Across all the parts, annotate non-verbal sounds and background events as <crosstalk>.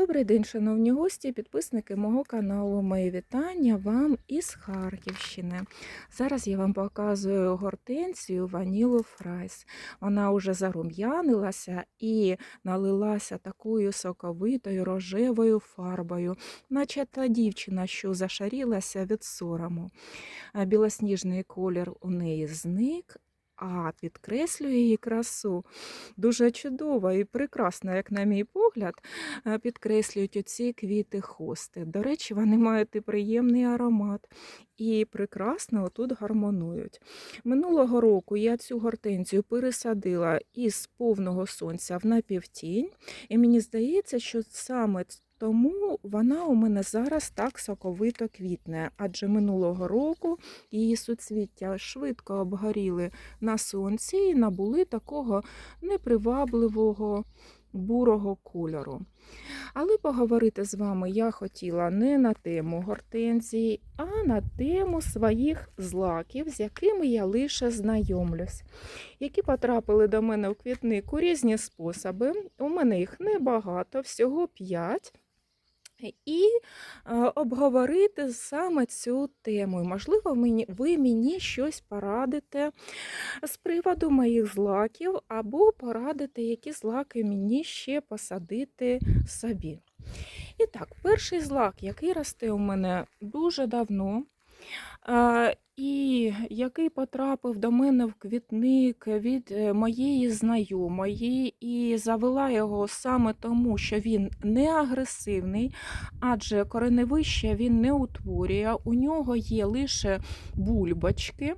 Добрий день, шановні гості, підписники мого каналу. Мої вітання вам із Харківщини. Зараз я вам показую гортензію Ванілу Фрайс. Вона вже зарум'янилася і налилася такою соковитою рожевою фарбою, наче та дівчина, що зашарілася від сорому. Білосніжний колір у неї зник. А підкреслює її красу дуже чудово і прекрасно, як на мій погляд, е, підкреслюють оці квіти хости. До речі, вони мають і приємний аромат і прекрасно отут гармонують. Минулого року я цю гортензію пересадила із повного сонця в напівтінь, і мені здається, що саме тому вона у мене зараз так соковито квітне, адже минулого року її суцвіття швидко обгоріли на сонці і набули такого непривабливого бурого кольору. Але поговорити з вами я хотіла не на тему гортензії, а на тему своїх злаків, з якими я лише знайомлюсь, які потрапили до мене у квітник у різні способи. У мене їх небагато, всього 5. І е, обговорити саме цю тему. І, Можливо, ви мені щось порадите з приводу моїх злаків, або порадите, які злаки мені ще посадити собі. І так, перший злак, який росте у мене дуже давно, е, і який потрапив до мене в квітник від е, моєї знайомої, і завела його саме тому, що він не агресивний, адже кореневище він не утворює, у нього є лише бульбочки.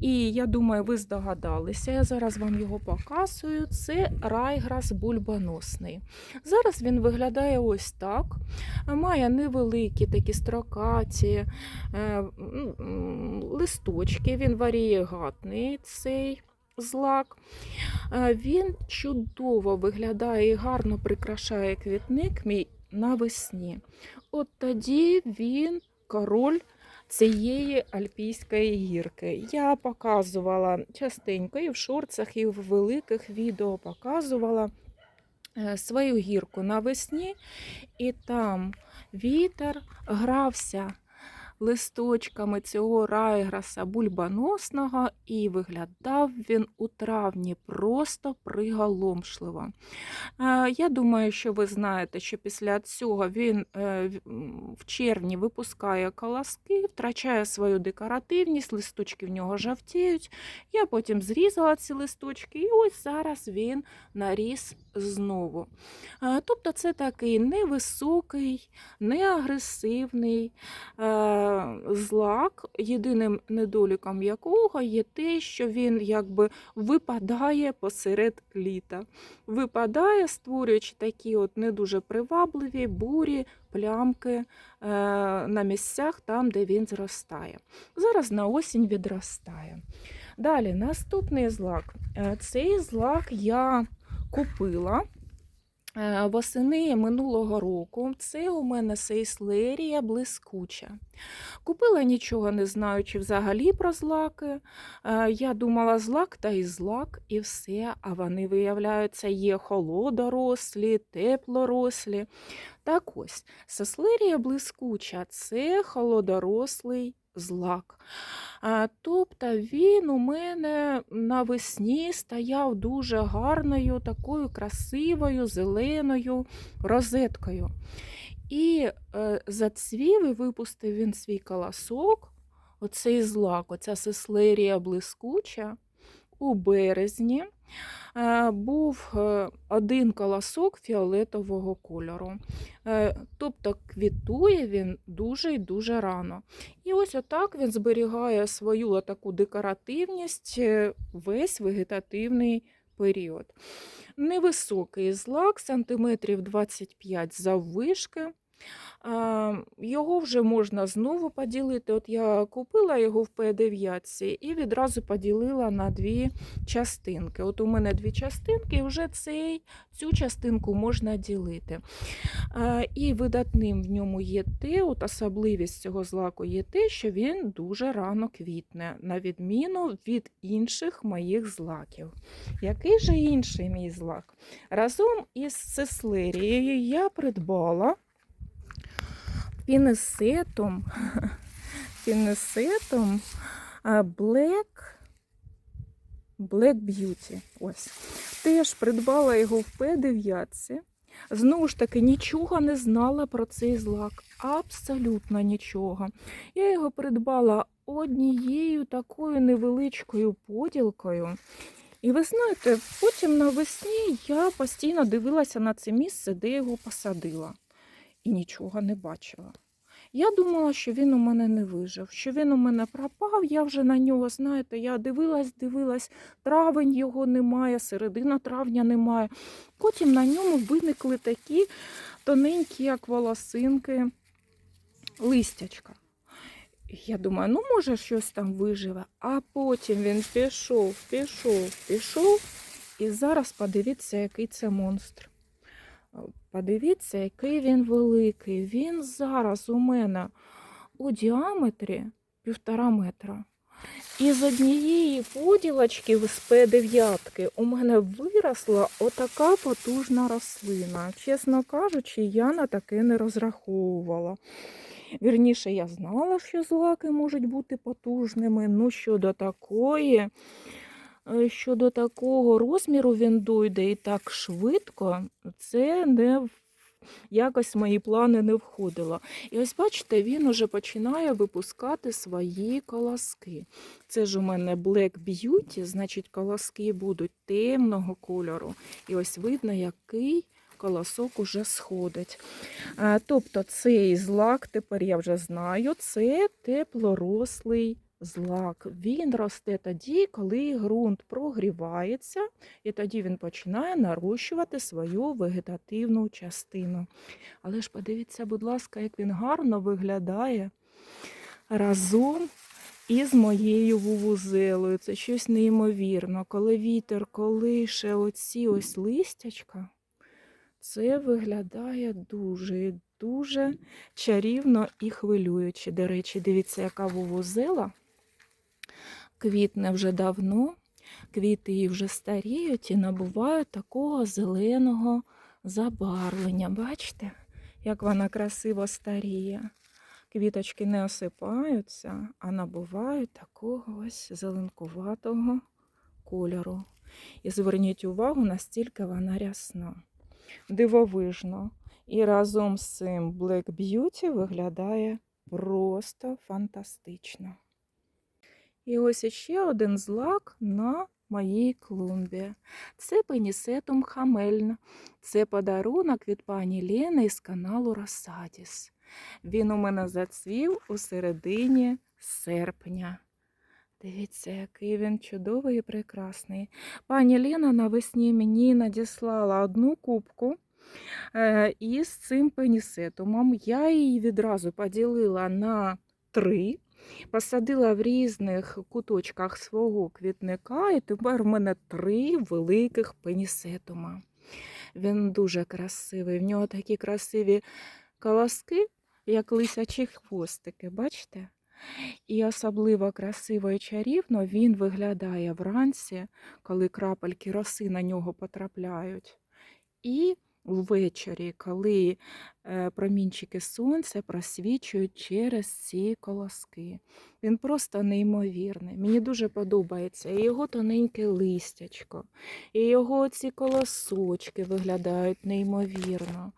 І я думаю, ви здогадалися. Я зараз вам його показую. Це райграс бульбоносний. Зараз він виглядає ось так. Має невеликі такі строкаті е, листочки, він варієгатний цей злак. Е, Він чудово виглядає і гарно прикрашає квітник мій навесні. От тоді він король цієї альпійської гірки. Я показувала частенько і в шорцах, і в великих відео показувала е, свою гірку навесні, і там вітер грався листочками цього райграса бульбоносного, і виглядав він у травні просто приголомшливо. Е, Я думаю, що ви знаєте, що після цього він е, в- червні випускає колоски, втрачає свою декоративність, листочки в нього жовтіють. Я потім зрізала ці листочки, і ось зараз він наріс знову. Е, Тобто це такий невисокий, неагресивний е, злак, єдиним недоліком якого є те, що він якби випадає посеред літа. Випадає, створюючи такі от не дуже привабливі бурі, плямки е, на місцях там, де він зростає. Зараз на осінь відростає. Далі, наступний злак. Цей злак я купила е, восени минулого року. Це у мене сейслерія блискуча. Купила нічого не знаючи взагалі про злаки. Е, Я думала, злак та й злак, і все. А вони, виявляються, є холодорослі, теплорослі. Так ось, сеслерія блискуча це холодорослий злак. Тобто він у мене навесні стояв дуже гарною, такою красивою, зеленою розеткою. І е, зацвів і випустив він свій колосок, оцей злак, оця сеслерія блискуча у березні. Е, Був е, один колосок фіолетового кольору. Е, Тобто квітує він дуже і дуже рано. І ось отак він зберігає свою таку декоративність весь вегетативний період. Невисокий злак, сантиметрів 25 заввишки. Його вже можна знову поділити. От я купила його в П9 і відразу поділила на дві частинки. От у мене дві частинки, і вже цей, цю частинку можна ділити. І видатним в ньому є те, от особливість цього злаку є те, що він дуже рано квітне, на відміну від інших моїх злаків. Який же інший мій злак? Разом із цеслерією я придбала пінесетом, <laughs> пінесетом Black, Black Beauty. Ось. Теж придбала його в П9. Знову ж таки, нічого не знала про цей злак. Абсолютно нічого. Я його придбала однією такою невеличкою поділкою. І ви знаєте, потім навесні я постійно дивилася на це місце, де його посадила, і нічого не бачила. Я думала, що він у мене не вижив, що він у мене пропав. Я вже на нього, знаєте, я дивилась, дивилась, травень його немає, середина травня немає. Потім на ньому виникли такі тоненькі, як волосинки, листячка. Я думаю, ну може щось там виживе. А потім він пішов, пішов, пішов. І зараз подивіться, який це монстр. Подивіться, який він великий. Він зараз у мене у діаметрі півтора метра. І з однієї поділочки з П9 у мене виросла отака потужна рослина. Чесно кажучи, я на таке не розраховувала. Вірніше, я знала, що злаки можуть бути потужними. Ну, щодо такої, е, щодо такого розміру він дойде і так швидко, це не якось в мої плани не входило. І ось бачите, він уже починає випускати свої колоски. Це ж у мене Black Beauty, значить, колоски будуть темного кольору. І ось видно, який колосок уже сходить. Тобто цей злак, тепер я вже знаю, це теплорослий злак. Він росте тоді, коли ґрунт прогрівається, і тоді він починає нарощувати свою вегетативну частину. Але ж подивіться, будь ласка, як він гарно виглядає разом із моєю вувузелою. Це щось неймовірно. Коли вітер колише оці ось листячка, це виглядає дуже, дуже чарівно і хвилююче. До речі, дивіться, яка вувузела. Квітне вже давно, квіти її вже старіють і набувають такого зеленого забарвлення. Бачите, як вона красиво старіє. Квіточки не осипаються, а набувають такого ось зеленкуватого кольору. І зверніть увагу, настільки вона рясна дивовижно. І разом з цим Black Beauty виглядає просто фантастично. І ось іще один злак на моїй клумбі. Це пенісетум хамельна. Це подарунок від пані Лєни із каналу Росадіс. Він у мене зацвів у середині серпня. Дивіться, який він чудовий і прекрасний. Пані Лена навесні мені надіслала одну кубку е, із цим пенісетумом. Я її відразу поділила на три, посадила в різних куточках свого квітника, і тепер в мене три великих пенісетума. Він дуже красивий. В нього такі красиві колоски, як лисячі хвостики, бачите? І особливо красиво і чарівно він виглядає вранці, коли крапельки роси на нього потрапляють. І ввечері, коли е, промінчики сонця просвічують через ці колоски. Він просто неймовірний. Мені дуже подобається і його тоненьке листячко, і його ці колосочки виглядають неймовірно.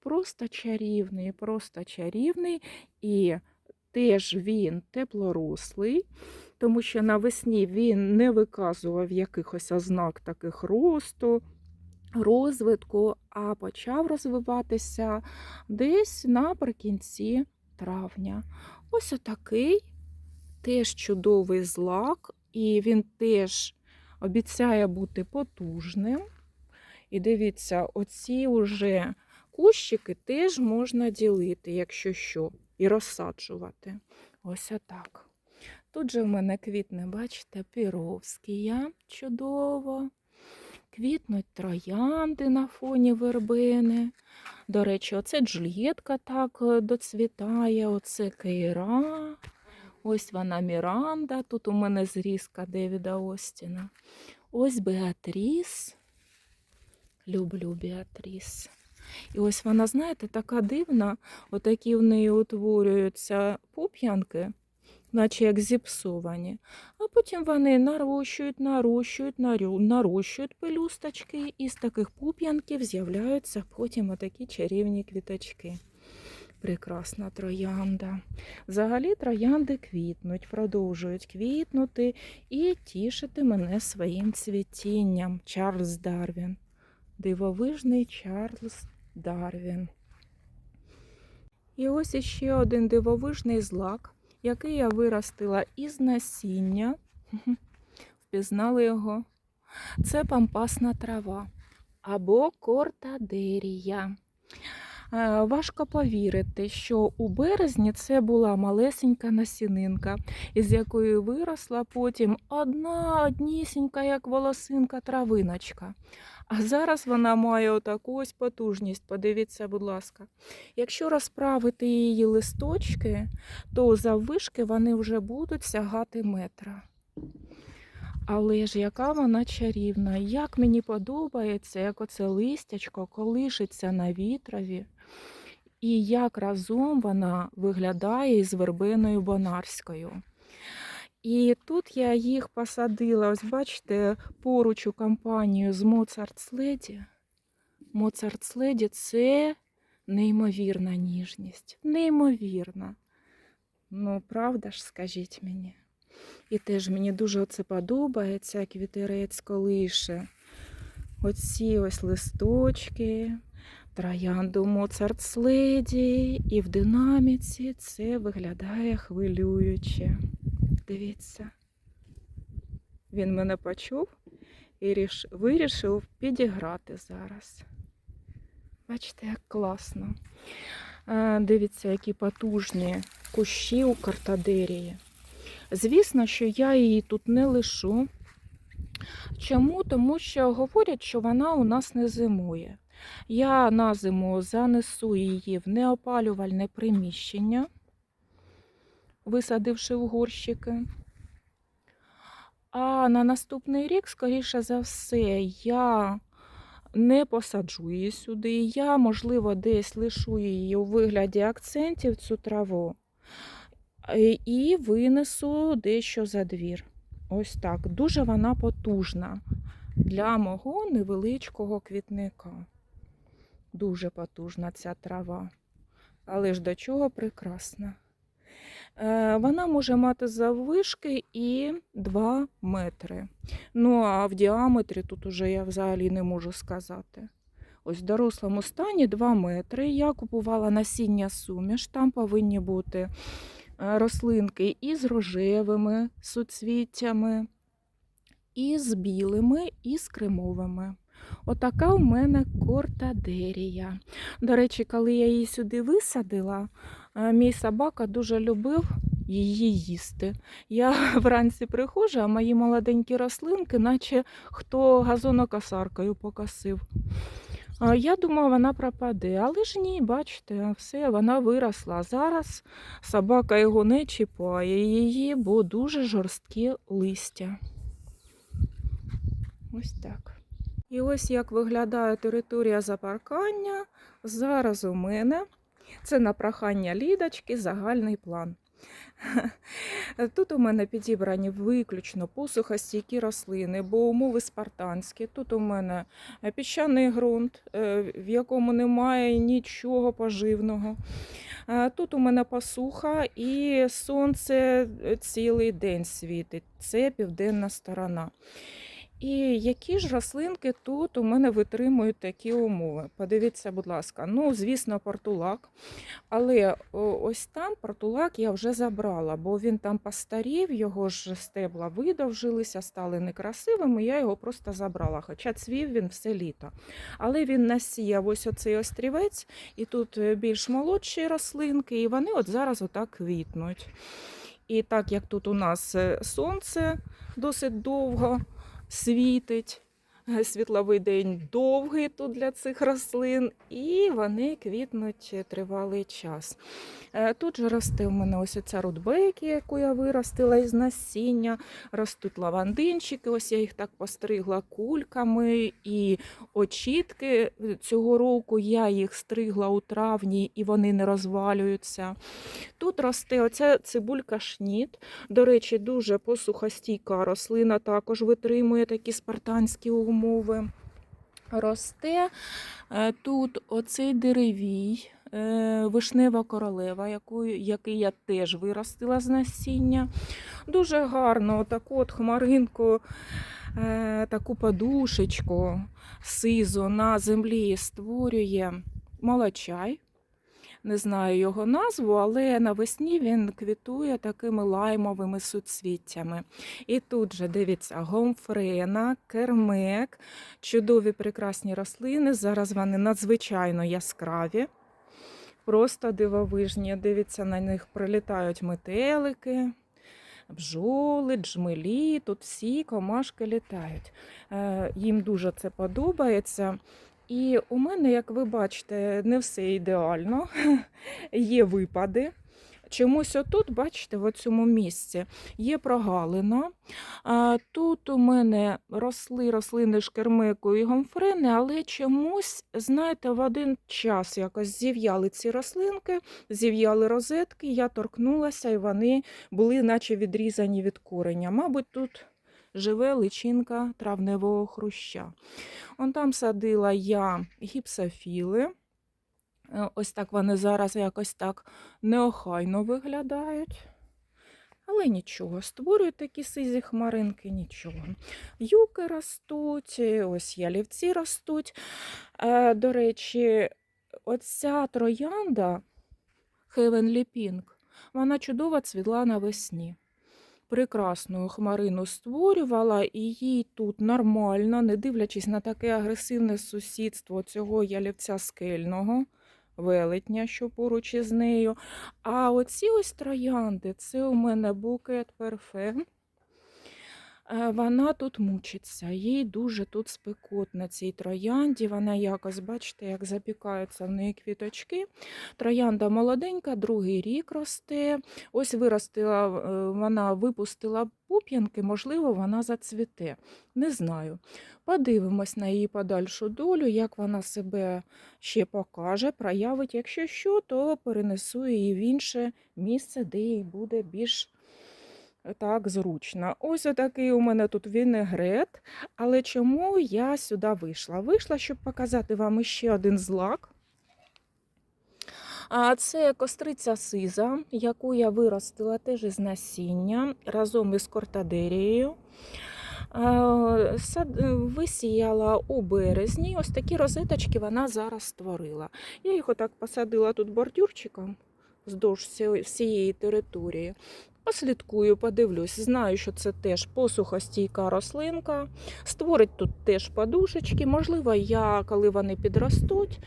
Просто чарівний, просто чарівний. І теж він теплорослий, тому що навесні він не виказував якихось ознак таких росту, розвитку, а почав розвиватися десь наприкінці травня. Ось отакий теж чудовий злак, і він теж обіцяє бути потужним. І дивіться, оці вже кущики теж можна ділити, якщо що, і розсаджувати. Ось отак. Тут же в мене квітне, бачите, піровськія чудово. Квітнуть троянди на фоні вербени. До речі, оце джульєтка так е, доцвітає, оце кейра. Ось вона Міранда. Тут у мене зрізка Девіда Остіна. Ось Беатріс. Люблю Беатріс. І ось вона, знаєте, така дивна, отакі в неї утворюються пуп'янки, наче як зіпсовані. А потім вони нарощують, нарощують, нарощують пелюсточки, і з таких пуп'янків з'являються потім отакі чарівні квіточки. Прекрасна троянда. Взагалі троянди квітнуть, продовжують квітнути і тішити мене своїм цвітінням. Чарльз Дарвін. Дивовижний Чарльз Дарвін. І ось іще один дивовижний злак, який я виростила із насіння. <laughs> Впізнали його. Це пампасна трава або кортадерія. Е, Важко повірити, що у березні це була малесенька насінинка, із якої виросла потім одна однісінька, як волосинка, травиночка. А зараз вона має отаку ось потужність. Подивіться, будь ласка. Якщо розправити її листочки, то заввишки вони вже будуть сягати метра. Але ж яка вона чарівна, як мені подобається, як оце листячко колишиться на вітрові, і як разом вона виглядає із вербиною бонарською. І тут я їх посадила, ось бачите, поруч у компанію з Моцарт Леді. Моцарт Леді це неймовірна ніжність. Неймовірна. Ну, правда ж, скажіть мені. І теж мені дуже це подобається, як вітерець колише. Оці ось листочки, троянду Моцарт Леді, і в динаміці це виглядає хвилююче. Дивіться. Він мене почув і ріш... вирішив підіграти зараз. Бачите, як класно. Дивіться, які потужні кущі у картадерії. Звісно, що я її тут не лишу. Чому? Тому що говорять, що вона у нас не зимує. Я на зиму занесу її в неопалювальне приміщення, висадивши в горщики. А на наступний рік, скоріше за все, я не посаджу її сюди. Я, можливо, десь лишу її у вигляді акцентів цю траву е, і винесу дещо за двір. Ось так. Дуже вона потужна для мого невеличкого квітника. Дуже потужна ця трава. Але ж до чого прекрасна. Е, Вона може мати заввишки і 2 метри. Ну, а в діаметрі тут уже я взагалі не можу сказати. Ось в дорослому стані 2 метри. Я купувала насіння суміш, там повинні бути е, рослинки із рожевими суцвіттями, і з білими, і з кремовими. Отака у мене кортадерія. До речі, коли я її сюди висадила, мій собака дуже любив її їсти. Я <laughs> вранці приходжу, а мої молоденькі рослинки, наче хто газонокосаркою покосив. Я думала, вона пропаде, але ж ні, бачите, все, вона виросла. Зараз собака його не чіпає її, бо дуже жорсткі листя. Ось так. І ось як виглядає територія запаркання. Зараз у мене це на прохання лідочки загальний план. <laughs> Тут у мене підібрані виключно посухостійкі рослини, бо умови спартанські. Тут у мене піщаний ґрунт, е, в якому немає нічого поживного. Е, Тут у мене посуха і сонце цілий день світить. Це південна сторона. І які ж рослинки тут у мене витримують такі умови? Подивіться, будь ласка. Ну, звісно, портулак. Але ось там портулак я вже забрала, бо він там постарів, його ж стебла видовжилися, стали некрасивими. Я його просто забрала. Хоча цвів він все літо. Але він насіяв ось оцей острівець, і тут е, більш молодші рослинки, і вони от зараз отак квітнуть. І так як тут у нас е, сонце досить довго світить, світловий день довгий тут для цих рослин, і вони квітнуть тривалий час. Е, Тут же росте у мене ось ця рудбейки, яку я виростила із насіння. Ростуть лавандинчики, ось я їх так постригла кульками. І очітки цього року я їх стригла у травні, і вони не розвалюються. Тут росте оця цибулька шніт. До речі, дуже посухостійка рослина, також витримує такі спартанські умови. Росте е, тут оцей деревій, е, вишнева королева, яку, який я теж виростила з насіння. Дуже гарно, таку от хмаринку, е, таку подушечку сизу на землі створює молочай. Не знаю його назву, але навесні він квітує такими лаймовими суцвіттями. І тут же дивіться, гомфрена, кермек, чудові прекрасні рослини. Зараз вони надзвичайно яскраві, просто дивовижні. Дивіться, на них прилітають метелики, бджоли, джмелі. Тут всі комашки літають. Е, Їм дуже це подобається. І у мене, як ви бачите, не все ідеально. <laughs> Є випади. Чомусь отут, бачите, в цьому місці є прогалина. Тут у мене росли рослини шкермику і гомфрени, але чомусь, знаєте, в один час якось зів'яли ці рослинки, зів'яли розетки, я торкнулася, і вони були наче відрізані від кореня. Мабуть, тут живе личинка травневого хруща. Он там садила я гіпсофіли. Е, Ось так вони зараз якось так неохайно виглядають. Але нічого, створюють такі сизі хмаринки, нічого. Юки ростуть, е, ось ялівці ростуть. Е, До речі, оця троянда Heavenly Pink, вона чудово цвіла навесні прекрасну хмарину створювала, і їй тут нормально, не дивлячись на таке агресивне сусідство цього ялівця скельного. Велетня, що поруч із нею. А оці ось троянди, це у мене букет перфе. Е, Вона тут мучиться, їй дуже тут спекотно цій троянді. Вона якось, бачите, як запікаються в неї квіточки. Троянда молоденька, другий рік росте. Ось виростила, е, вона випустила пуп'янки, можливо, вона зацвіте. Не знаю. Подивимось на її подальшу долю, як вона себе ще покаже, проявить. Якщо що, то перенесу її в інше місце, де їй буде більш так зручно. Ось отакий у мене тут вінегрет. Але чому я сюди вийшла? Вийшла, щоб показати вам ще один злак. А це костриця сиза, яку я виростила теж із насіння разом із кортадерією. Висіяла у березні. Ось такі розеточки вона зараз створила. Я їх отак посадила тут бордюрчиком вздовж всієї території. Послідкую, подивлюсь. Знаю, що це теж посухостійка рослинка. Створить тут теж подушечки. Можливо, я, коли вони підростуть,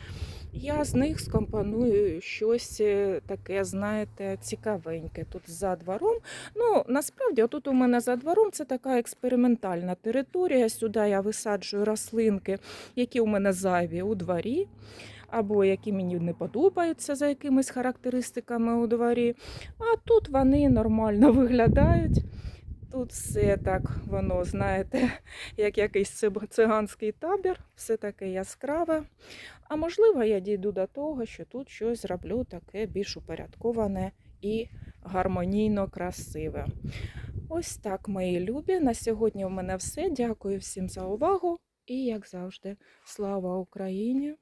я з них скомпоную щось е, таке, знаєте, цікавеньке тут за двором. Ну, насправді, тут у мене за двором це така експериментальна територія. Сюди я висаджую рослинки, які у мене зайві у дворі, або які мені не подобаються за якимись характеристиками у дворі. А тут вони нормально <laughs> виглядають. Тут все так, воно, знаєте, <laughs> як якийсь циганський табір, все таке яскраве. А можливо, я дійду до того, що тут щось зроблю таке більш упорядковане і гармонійно красиве. Ось так, мої любі. На сьогодні в мене все. Дякую всім за увагу. І, як завжди, слава Україні!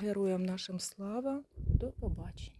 Героям нашим слава. До побачення.